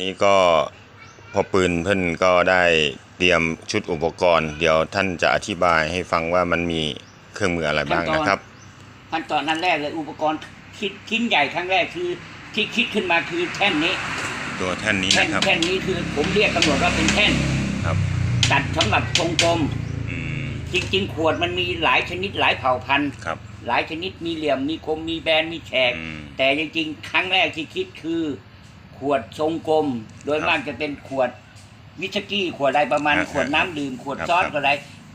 นี้ก็พอปืนเพิ่นก็ได้เตรียมชุดอุปกรณ์ เดี๋ยวท่านจะอธิบายให้ฟังว่ามันมีเครื่องมืออะไรบ้างนะครับขั้นตอนนั้นแรกเลยอุปกรณ์คิดชิ้นใหญ่ครั้งแรกคือที่คิดขึ้นมาคือแท่นนี้ ตัวแท่นนี้แท่นนะครับแท่นนี้คือผมเรียกตำรวจว่าเป็นแท่นครับตัดสำหรับทรงกลมอืมจริง ๆ ขวดมันมีหลายชนิดหลายเผ่าพันธุ์ ครับ หลายชนิดมีเหลี่ยมมีคมมีแบนมีแฉกอืม แต่จริงๆ ครั้งแรกที่คิดคือ ขวดทรงกลม โดยครับมากจะเป็นขวดวิสกี้ขวดอะไรประมาณ ครับขวดน้ำดื่มขวดครับซอสครับ ขวดอะไร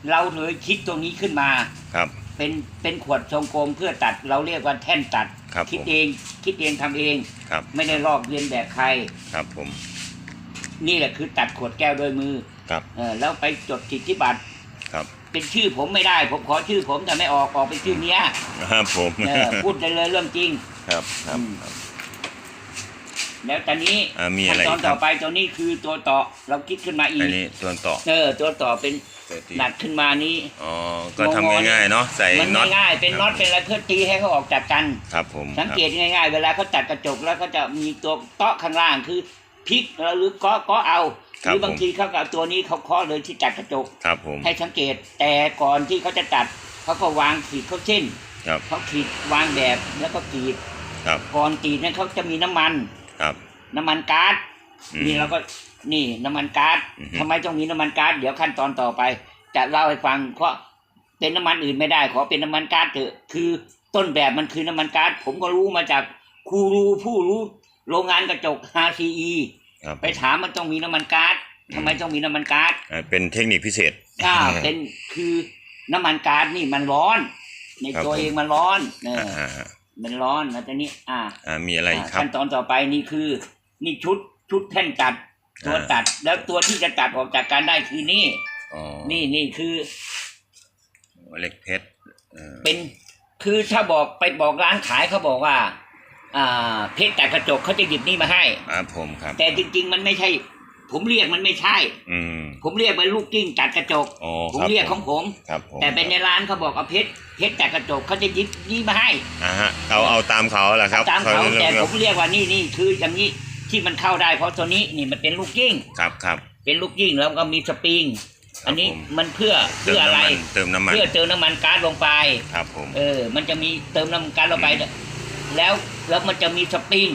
เราเลยคิดตรงนี้ขึ้นมา ครับ เป็นเป็นขวดทรงกลมเพื่อตัดเราเรียกว่าแท่นตัดครับคิดผม เอง คิดเองทำเอง ครับไม่ได้ลอกเลียนแบบใคร ครับผมนี่แหละคือตัดขวดแก้วโดยมือครับเออแล้วไปจดสิทธิบัตรครับเป็นชื่อผมไม่ได้ ผมขอชื่อผมแต่ไม่ออกออกเป็นชื่อเนี้ยครับผมเออพูดได้เลยเรื่องจริง ครับครับอืม แล้วตอนนี้อ่ามีอะขั้นไรตออีนกคต่รัอบไปตัวนี้คือตัวต่อเราคิดขึ้นมาอีอักนนี้ตัวต่อเออตัวต่อเป็นตัวที่หนักขึ้นมานี้ อ๋อก็ทำง่ายๆเนาะใส่มันน็อตง่ายๆเป็นน็อตเป็นอะไรเพื่อตีให้เขาออกจากกัน ครับผมสังเกตง่ายๆ เวลาเขาตัดกระจกแล้วก็จะมีตัวเตาะข้างล่างคือพลิกแล้วหรือก็ก็เอาหรือบางทีเขาก็เอาตัวนี้เขาเคาะเลยที่ตัดกระจก ครับผมให้สังเกตแต่ก่อนที่เขาจะตัดเขาก็วางขีดเขาเส้นครับเขาขีดวางแบบแล้วก็ขีดครับก่อนขีดนั้นเขาจะมีน้ำมัน ครับ น้ำมันก๊าซอืมนี่เราก็นี่น้ำมันก๊าซอือฮึ ทำไมต้องมีน้ำมันก๊าซเดี๋ยวขั้นตอนต่อไป จะเล่าให้ฟังเพราะเป็นน้ำมันอื่นไม่ได้ ขอเป็นน้ำมันก๊าซเถอะคือต้นแบบมันคือน้ำมันก๊าซผมก็รู้มาจากครูรู้ผู้รู้โรงงานกระจก HCE ครับ ไปถามมันต้องมีน้ำมันก๊าซทำไมต้องมีน้ำมันก๊าซ อ่าเป็นเทคนิคพิเศษ อ่าเป็นคือน้ำมันก๊าซนี่มันร้อน ในครับตัวผม เองมันร้อนเอออ่าอ่า มันร้อนแล้วตอนนี้ อ่า อ่ามีอะไรอีกครับ ขั้นตอนต่อไปนี่คือ นี่ชุดชุดแท่นตัด ตัวอ่า ตัดแล้วตัวที่จะตัดออกจากกันได้คือนี่ อ๋อนี่นี่คือเหล็กเพชรเออเป็นคือถ้าบอกไปบอกร้านขายเขาบอกว่า อ่า เพชรตัดกระจกเขาจะหยิบนี่มาให้ ครับผมครับแต่จริง ๆ มันไม่ใช่ ผมเรียกมันไม่ใช่ อืม ผมเรียกเป็นลูกกิ้งตัดกระจก อ๋อผมครับเรียกของผม ครับผมแต่เป็นในร้านเขาบอกเอาเพชรเพชรตัดกระจกเขาจะหยิบนี่มาให้ อ่าฮะเอาเอาตามเขาแหละครับตามเขาลือกแต่ลืผอกมเรียกว่านี่นี่คืออย่างนี้ที่มันเข้าได้เพราะตัวนี้นี่มันเป็นลูกกิ้ง ครับครับ เป็นลูกยิ่งแล้วก็มีสปริงอันนี้ผม มันเพื่อเติเพื่มออะไรน้ำมันเติมน้ำมันเพื่อเติมน้ำมันก๊าซลงไป ครับผม เออ มันจะมีเติมน้ำมันก๊าซลงไปเนี่ยแล้วแล้วมันจะมีสปริง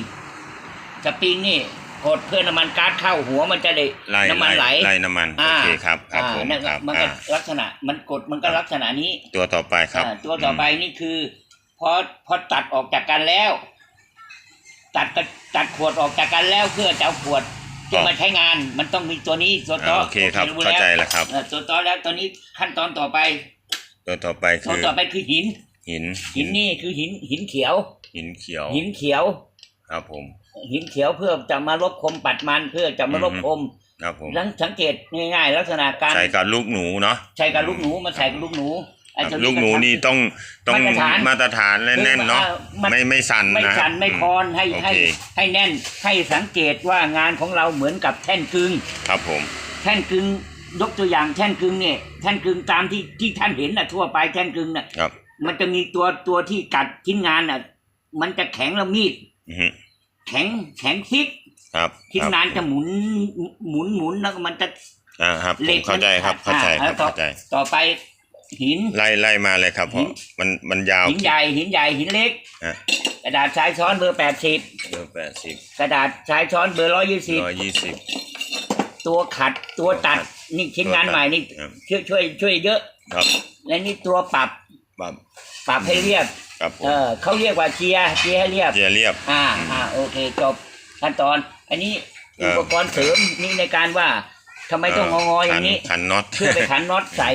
สปริงนี่ กดเพื่อน้ำมันก๊าซเข้าหัวมันจะได้ไล่น้ำมันไหลไล่น้ำมันโออ่าเคครับครับอ่าผมนั่นครับมันก็อ่าลักษณะมันกดมันก็ลักษณะนี้ตัวต่อไปครับอ่าตัวต่อไปนี่คือพอพอตัดออกจากกันแล้ว ตัดกระตัดขวดออกจากกันแล้วเพื่อจะเอาขวดจะมาใช้งาน มันต้องมีตัวนี้ตัวต่ออ่าโอเคครับรู้เข้าแล้วใจแล้วครับ เออตัวต่อแล้วตัวนี้ขั้นตอนต่อไปตัวต่อไปตัวคือต่อไปคือหิน หินหินนี่คือหินหินเขียว หินเขียว หินเขียว ครับผม หินเขียวเพื่อจะมาลบคมปัดมันเพื่อจะมาลบอือฮึคมครับผมลังสังเกตง่ายๆ ลักษณะการใส่กับลูกหนูเนาะใช้กับลูกหนูมาใส่กับลูกหนูไอ้ครับตัวลูกหนูนี่ต้องต้องมาตรฐานมาตรฐานและแน่นเนาะออมันไม่ไม่สั่นไม่นะสั่นไม่คอนให้โอให้เคให้แน่นให้สังเกตว่างานของเราเหมือนกับแท่นกึงครับผม แท่นกึงยกตัวอย่างแท่นกึงเนี่ยแท่นกึงตามที่ที่ท่านเห็นน่ะทั่วไปแท่นกึงน่ะครับมันจะมีตัวตัวที่กัดชิ้นงานน่ะมันจะแข็งแล้วมีด อือฮึแข็งแข็งซิกครับชิ้นครับงานจะหมุนหมุนหมุนแล้วก็มันจะอ่าครับผเหล็มกเข้าใจครับมันเข้าใจคอ่ารับแล้วต่อเข้าใจ ต่อไปหินไล่ไล่มาเลยครับเพหิราะนมันมันยาวหินใหญ่หินใหญ่หินเล็กฮะกระดาษชายช้อนเบอร์แปดสิบเบอร์แปดสิบกระดาษชายช้อนเบอร์ร้อยยี่สิบร้อยยี่สิบตัวขัดตัวตัดตัวขัดนี่ชิ้นงานใหม่นี่ครับช่วยช่วยช่วยเยอะ ครับ และนี่ตัวปรับปั๊บปรับให้เรียบ ครับผมเออเขาเรียกว่าเจียร์เจียร์ให้เรียบ เจียเรียบ อ่าอ่าโอเคจบขั้นตอน อันนี้เอ่อุอปกรณ์เสริมนี่ในการว่าทำไมต้องงอๆอย่างนี้ขัขันน็อตเพื่อไปขันน็อตใส่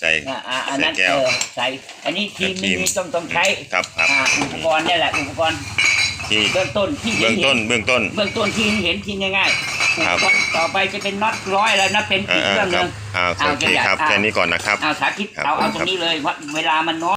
ใส่ อ่าอ่าอันนั้นใส่แก้ว เออใส่ อันนี้ทีมทีนี้มต้องต้องใช้ครับครับอ่าอุปกรณ์เนี่ยแหละอุปกรณ์ที่เบื้องต้นที่เบื้องต้นห็เบื้องต้น เบื้องต้นที่เห็นที่ง่ายๆอุครัปบกรณ์ต่อไปจะเป็นน็อตร้อยแล้วนะเป็นอีอ่ากอ่าเรื่องหครันึ่บง อ่าเอาโอเคจะอยากครับอ่าแค่นี้ก่อนนะครับ เอาสาธิตครับเอาเอาผมตรครับงนี้เลยว่าเวลามันน้อย